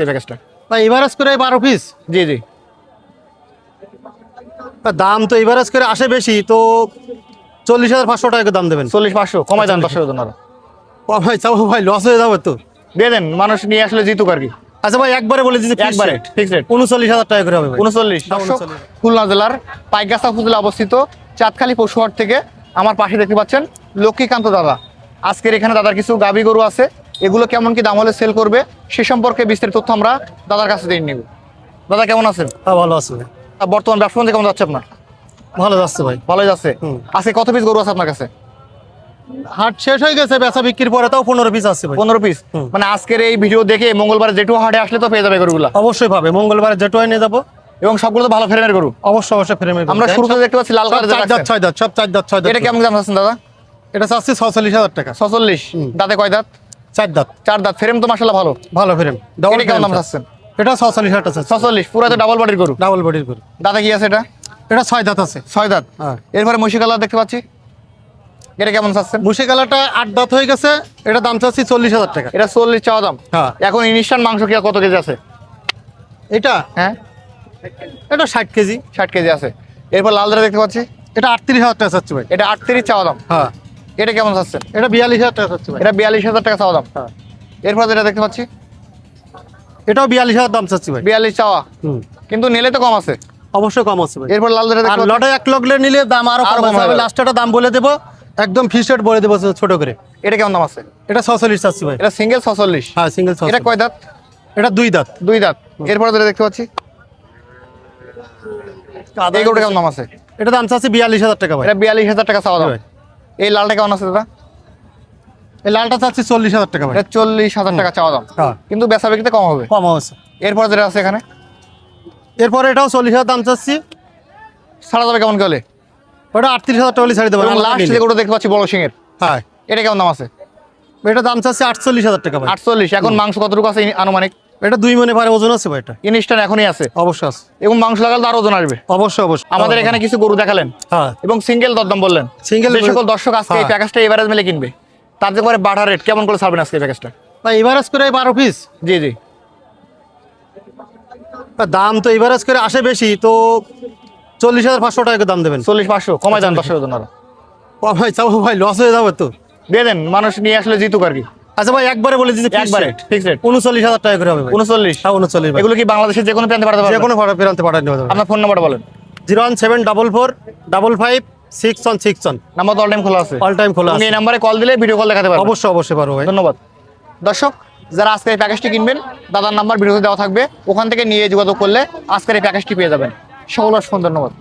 এই প্যাকেজটা ভাই এভারেজ করে বারো পিস জি জি। দাম তো এভারেজ করে আসে বেশি তো চল্লিশ হাজার পাঁচশো টাকা দাম দেবেন। চল্লিশ পাঁচশো কমাই দেন আরও। ও ভাই ভাই লস হয়ে যাবে তো। দিয়ে দেন মানুষ নিয়ে আসলে জিতুক আর কি। আচ্ছা ভাই একবারে বলে দিচ্ছি একবারে ফিক্সড রেট উনচল্লিশ হাজার টাকা করে হবে উনচল্লিশ দর্শক 39 খুলনা জেলার পাইগাছা উপজেলা অবস্থিত চাঁদখালী পশুহাট থেকে আমার পাশে দেখতে পাচ্ছেন লক্ষ্মীকান্ত দাদা। আজকের এখানে দাদার কিছু গাবি গরু আছে এগুলো কেমন কি দাম হলে সেল করবে? সে সম্পর্কে বিস্তারিত তথ্য আমরা দাদার কাছে দিয়ে নিব। দাদা কেমন আছেন? হ্যাঁ ভালো আছে ভাই। বর্তমান ব্যবসা কেমন যাচ্ছে আপনার? ভালো যাচ্ছে ভাই। ভালোই যাচ্ছে। আজকে কত পিস গরু আছে আপনার কাছে? হাট শেষ হয়ে গেছে বেচা বিক্রির পরে তাও পনেরো পিস আছে পনেরো পিস মানে আজকের এই ভিডিও দেখে মঙ্গলবার জেঠু হাটে আসলে তো পেয়ে যাবে গরুগুলা? অবশ্যই পাবে মঙ্গলবারে যেটুয়াই নিয়ে যাব। এবং সবগুলো তো ভালো ফ্রেমের গরু? অবশ্যই অবশ্যই ফ্রেমে আমরা শুরুতে দেখতে পাচ্ছি লাল কালার চার দাঁত ছয় দাঁত সব চার দাঁত ছয় দাঁত। এটা কেমন দাম আছেন দাদা? এটা চাচ্ছি ছচল্লিশ হাজার টাকা। ছচল্লিশ দাঁতে কয় দাঁত? চার দাঁত। চার দাঁত ফ্রেম তো মাসাল্লাহ ভালো। ভালো ফ্রেম ডাবল কেমন দাম চাচ্ছেন? এটা ছচল্লিশ হাজার টাকা ছচল্লিশ পুরো তো ডাবল বডির গরু? ডাবল বডির করে দাঁতে কি আছে এটা? এটা ছয় দাঁত আছে। ছয় দাঁত? হ্যাঁ। এরপরে মহিষি কালার দেখতে পাচ্ছি। এটা কেমন চাচ্ছেন? মুসি কালারটা আট দাঁত হয়ে গেছে এটা দাম চাচ্ছি চল্লিশ হাজার টাকা। এটা চল্লিশ চাওয়া দাম? হ্যাঁ। এখন ইনস্টান্ট মাংস কি কত কেজি আছে? এটা? হ্যাঁ। এটা ষাট কেজি। ষাট কেজি আছে। এরপর লাল দাঁড়া দেখতে পাচ্ছি। এটা আটত্রিশ হাজার টাকা চাচ্ছি ভাই। এটা আটত্রিশ চাওয়া দাম? হ্যাঁ। এটা কেমন চাচ্ছেন এটা বিয়াল্লিশ হাজার টাকা চাচ্ছি এটা বিয়াল্লিশ হাজার টাকা চাওয়া দাম? হ্যাঁ। এরপর যেটা দেখতে পাচ্ছি? এটাও বিয়াল্লিশ হাজার দাম চাচ্ছি ভাই। বিয়াল্লিশ চাওয়া। হুম। কিন্তু নিলে তো কম আছে। অবশ্যই কম আছে ভাই। এরপর লাল আর দেখতে লটে এক লগলে নিলে দাম আরও কম আছে হবে। লাস্টে দাম বলে দেবো। একদম ফিক্সড বলে দেবো ছোট করে। এটা কেমন দাম আছে? এটা ছচল্লিশ চাচ্ছি ভাই। এটা সিঙ্গেল ছচল্লিশ। হ্যাঁ সিঙ্গেল এটা কয় দাঁত? এটা দুই দাঁত। দুই দাঁত। এরপরে যেটা দেখতে পাচ্ছি। এই গরুটা কেমন দাম আছে? এটা দাম চাচ্ছি বিয়াল্লিশ হাজার টাকা ভাই। এটা বিয়াল্লিশ হাজার টাকা চাওয়া দাম। ভাই। এই লালটা কেমন আছে দাদা? এই লালটা চাচ্ছি চল্লিশ হাজার টাকা এটা চল্লিশ হাজার টাকা চাওয়া দাম। হ্যাঁ। কিন্তু বেচা বিক্রিতে কম হবে। কম আছে এরপর যেটা আছে এখানে? এরপরে এটাও চল্লিশ হাজার দাম চাচ্ছি। ছাড়া যাবে কেমন গেলে ওটা আটত্রিশ হাজার টাকা ছাড়ি দেবো লাস্ট। যে গরুটা দেখতে পাচ্ছি বড় সিংয়ের হ্যাঁ। এটা কেমন দাম আছে? এটা দাম চাচ্ছি আটচল্লিশ হাজার টাকা আটচল্লিশ। এখন মাংস কতটুকু আছে আনুমানিক? এটা দুই মনে পারে ওজন আছে ভাই এটা। ইনস্ট্যান্ট এখনই আছে। অবশ্যই আছে। এবং মাংস লাগালে তো আরও ওজন আসবে। অবশ্যই অবশ্যই। আমাদের এখানে কিছু গরু দেখালেন। হ্যাঁ। এবং সিঙ্গেল দরদাম বললেন। Single যে সকল দর্শক আজকে এই। প্যাকেজটা এভারেজ মিলে কিনবে। পরে বাটার রেট কেমন করে ছাড়বেন আজকে প্যাকেজটা ভাই এভারেজ করে বারো পিস জি জি। দাম তো এভারেজ করে আসে বেশি তো চল্লিশ হাজার পাঁচশো টাকা দাম দেবেন। চল্লিশ পাঁচশো কমাই দেন দর্শকের জন্য আরও। ভাই চাও ভাই লস হয়ে যাবে তো। দিয়ে দেন মানুষ নিয়ে আসলে জিতুক আর কি। আচ্ছা ভাই একবারে বলে দিচ্ছি একবারে ফিক্সড রেট উনচল্লিশ হাজার টাকা করে হবে উনচল্লিশ। হ্যাঁ উনচল্লিশ এগুলো কি বাংলাদেশের যে কোনো প্রান্তে পাঠাতে যে কোনো ফেরাতে পাঠানো যাবে আপনার ফোন নাম্বারটা বলেন। Zero one seven double four double five six one six one. Number all time খোলা আছে। অল টাইম খোলা আছে। এই নাম্বারে কল দিলে ভিডিও কল দেখাতে পারবেন অবশ্যই অবশ্যই পারব ভাই। ধন্যবাদ। দর্শক যারা আজকের এই প্যাকেজটি কিনবেন দাদার নাম্বার ভিডিওতে দেওয়া থাকবে। ওখান থেকে নিয়ে যোগাযোগ করলে আজকের এই প্যাকেজটি পেয়ে যাবেন। সকল অসংখ্য ধন্যবাদ।